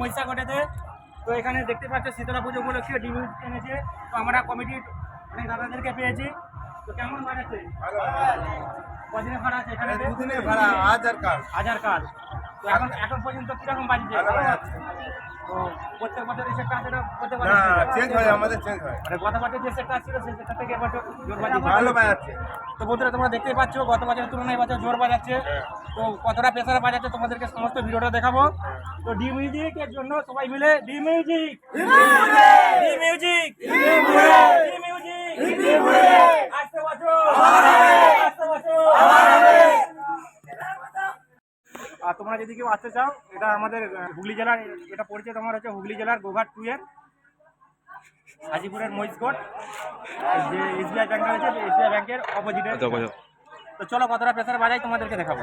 মহিষা ঘটেছে। তো এখানে দেখতে পাচ্ছ শীতলা পুজো উপলক্ষে ডিম এনেছে। তো আমরা কমিটির অনেক দাদাদেরকে পেয়েছি। তো কেমন বাড়াচ্ছে কদিনে ভাড়া আছে এখানে? দুদিনে ভাড়া আজ আর কাল। হাজার কাল। তো এখন এখন পর্যন্ত কীরকম বাজছে? প্রত্যেক বছর এই সেটটা আছে না প্রত্যেক বছর চেঞ্জ হয় আমাদের চেঞ্জ হয়। মানে গত বছর যে সেটটা ছিল সেই সেটটা থেকে এবছর ভালো বাজাচ্ছে। তো বন্ধুরা তোমরা দেখতেই পাচ্ছ গত বছরের তুলনায় এবছর জোর বাজাচ্ছে। তো কতটা প্রেসারে বাজাচ্ছে তোমাদেরকে সমস্ত ভিডিওটা দেখাবো। তো ডি মিউজিক এর জন্য সবাই মিলে D music D music D music আসতে বছর আসতে বছর আর তোমরা যদি কেউ আসতে চাও এটা আমাদের হুগলি জেলার এটা পড়ছে তোমার হচ্ছে হুগলি জেলার গোঘাট টু এর হাজিপুরের মহিষগড় যে এসবিআই ব্যাংক রয়েছে এসবিআই ব্যাংকের অপোজিটে তো চলো কতটা প্রেসার বাজাই তোমাদেরকে দেখাবো।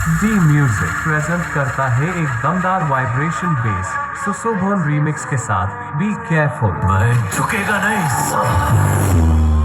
डी म्यूज़िक प्रेजेंट करता है एक दमदार वाइब्रेशन बेस सुशोभन रीमिक्स के साथ बी केयरफुल झुकेगा नहीं।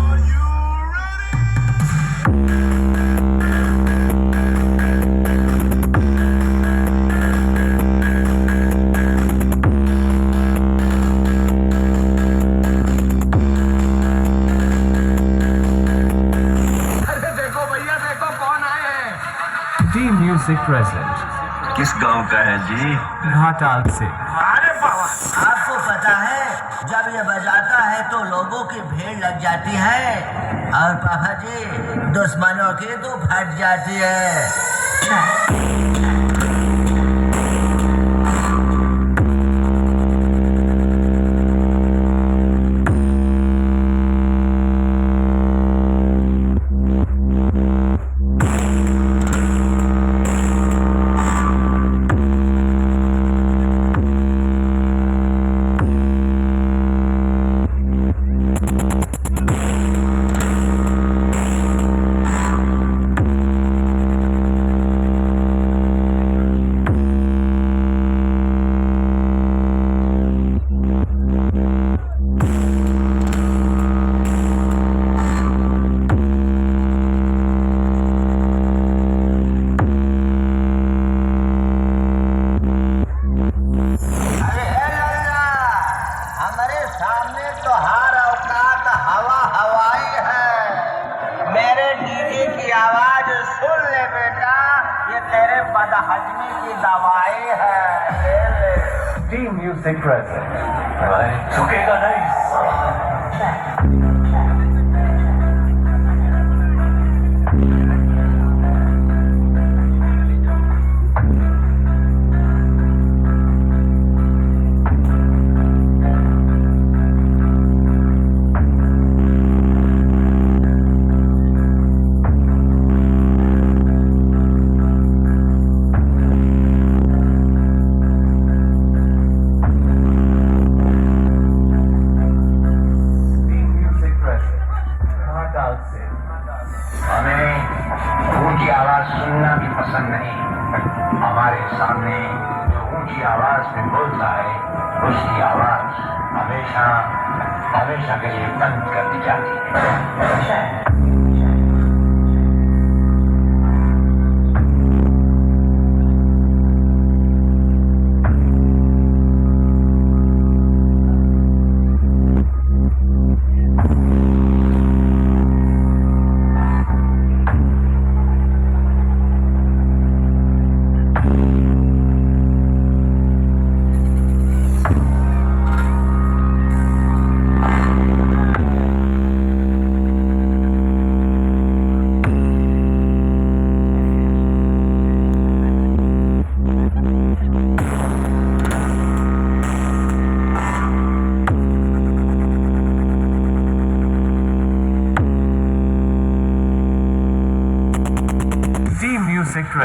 म्यूज़िक प्रेजेंट किस गाँव का है जी? घाटाल से। अरे आपको पता है जब ये बजाता है तो लोगों की भीड़ लग जाती है। और पापा जी दुश्मनों की तो फट जाती है। mensajes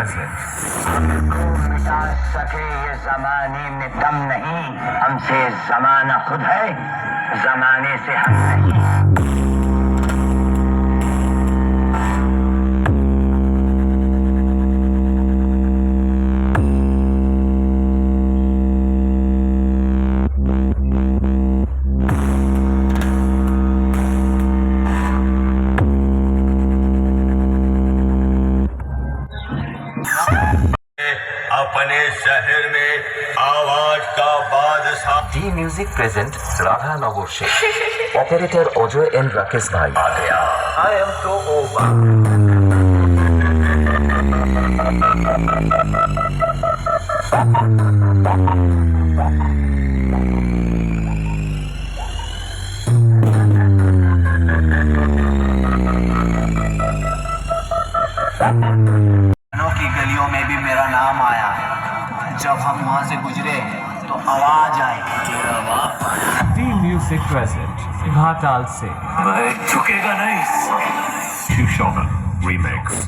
मिटा सके ये जमाने में दम नहीं, हमसे जमाना खुद है, जमाने से हम नहीं। ऑपरेटर अजय एन राकेश भाई आ गया आई एम तो की गलियों में भी मेरा नाम आया। जब हम वहाँ से गुजरे तो आवाज़ आई। म्यूजिक प्रेजेंट घाटाल से मैं झुकेगा नहीं साला। शिवशोभन रीमेक्स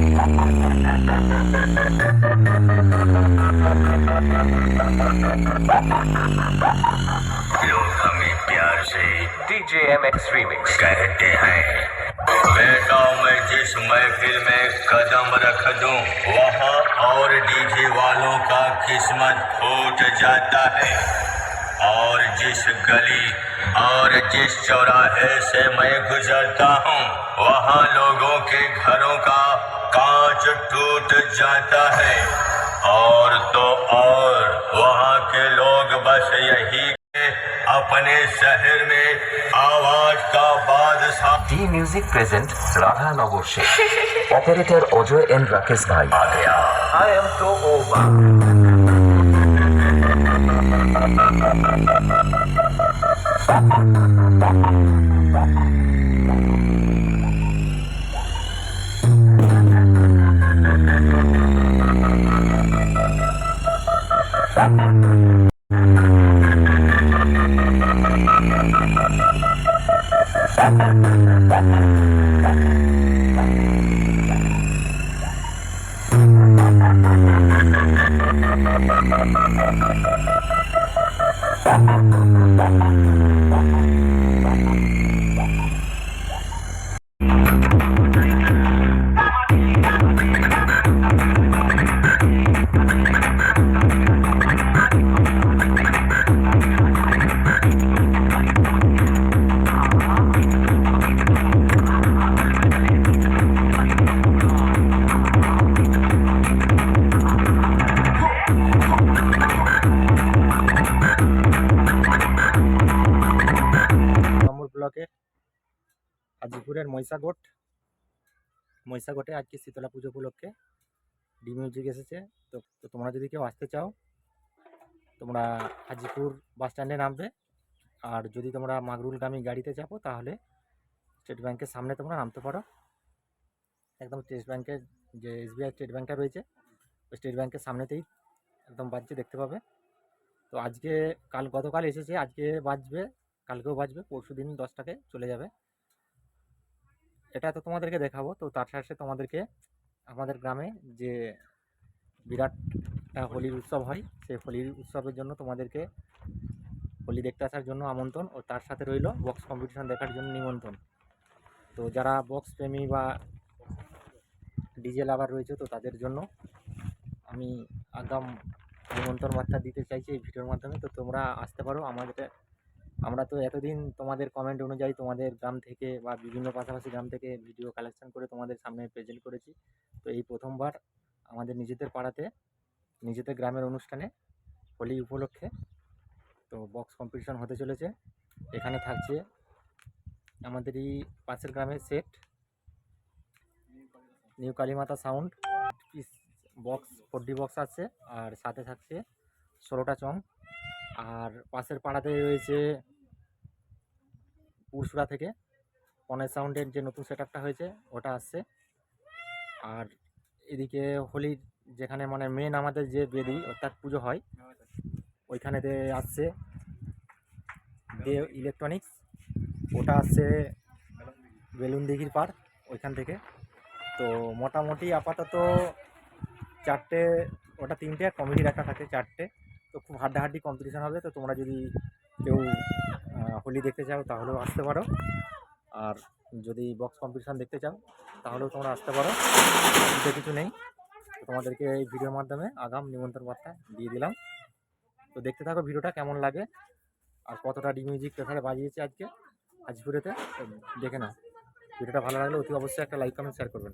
लोग हमें प्यार से MX Remix. कहते हैं बेटा मैं जिस महफिल में कदम रख दूँ वहाँ और डीजे वालों का किस्मत फूट जाता है और जिस गली और जिस चौराहे से मैं गुजरता हूँ वहाँ लोगों के घरों का कांच टूट जाता है और तो और वहाँ के लोग बस यही अपने शहर में आवाज़ का बादशाह D music present Radha Nagar Sheikh. Operator Ojoy N. Rakesh Bhai. आ गया I am to over. Mm-hmm. হাজিপুরের মহিষাগোট। মহিষাগোটে আজকে শীতলা পুজো উপলক্ষে ডি মিউজিক এসেছে। তো তো তোমরা যদি কেউ আসতে চাও, তোমরা হাজিপুর বাস স্ট্যান্ডে নামবে। আর যদি তোমরা মাগরুলগামী গাড়িতে যাব তাহলে স্টেট ব্যাংকের সামনে তোমরা নামতে পারো। একদম স্টেট ব্যাংকের যে এসবিআই স্টেট ব্যাংকটা রয়েছে, ওই স্টেট ব্যাংকের সামনেতেই একদম বাজছে, দেখতে পাবে। তো আজকে, কাল গতকাল এসেছে, আজকে বাজবে, কালকেও বাজবে পরশু দিন দশটাকে চলে যাবে। এটা তো তোমাদেরকে দেখাবো। তো তার সাথে তোমাদেরকে আমাদের গ্রামে যে বিরাট হোলির উৎসব হয়, সেই হোলির উৎসবের জন্য তোমাদেরকে হোলি দেখতে আসার জন্য আমন্ত্রণ ও তার সাথে রইল বক্স কম্পিটিশন দেখার জন্য নিমন্ত্রণ। তো যারা বক্স প্রেমী বা ডিজে লাভার রয়েছে তো তাদের জন্য আমি আগাম নিমন্ত্রণ বার্তা দিতে চাইছি এই ভিডিওর মাধ্যমে। তো তোমরা আসতে পারো আমাদের আমরা তো এতদিন তোমাদের কমেন্ট অনুযায়ী তোমাদের গ্রাম থেকে বা বিভিন্ন পাশাপাশি গ্রাম থেকে ভিডিও কালেকশন করে তোমাদের সামনে প্রেজেন্ট করেছি। তো এই প্রথমবার আমাদের নিজেদের পাড়াতে, নিজেদের গ্রামের অনুষ্ঠানে, হোলি উপলক্ষে, তো বক্স কম্পিটিশন হতে চলেছে। এখানে থাকছে আমাদের এই পাশের গ্রামের set new Kalimata sound piece box four D box আছে, আর সাথে থাকছে ষোলোটা চং। আর পাশের পাড়াতে রয়েছে পুরসুরা থেকে। পনেরো সাউন্ডের যে নতুন সেট হয়েছে, ওটা আসছে। আর এদিকে হোলির যেখানে মানে মেন আমাদের যে বেদি, অর্থাৎ পুজো হয় ওইখানেতে আসছে দেব ইলেকট্রনিক্স ওটা আসছে বেলুন দিঘির পার ওইখান থেকে। তো মোটামুটি আপাতত চারটে, ওটা তিনটে কমিটির একটা থাকে চারটে। তো খুব হাড্ডাহাড্ডি কম্পিটিশান হবে, তো তোমরা যদি কেউ হোলি দেখতে চাও তাহলেও আসতে পারো। আর যদি বক্স কম্পিটিশান দেখতে চাও তাহলেও তোমরা আসতে পারো। কিছু নেই। তোমাদেরকে এই ভিডিওর মাধ্যমে আগাম নিমন্ত্রণ বার্তা দিয়ে দিলাম। তো দেখতে থাকো ভিডিওটা কেমন লাগে আর কতটা ডি মিউজিক কোথায় বাজিয়েছে আজকে। হাজিপুরেতে, তো দেখে নাও। ভিডিওটা ভালো লাগলে অতি অবশ্যই একটা লাইক কমেন্ট শেয়ার করবেন।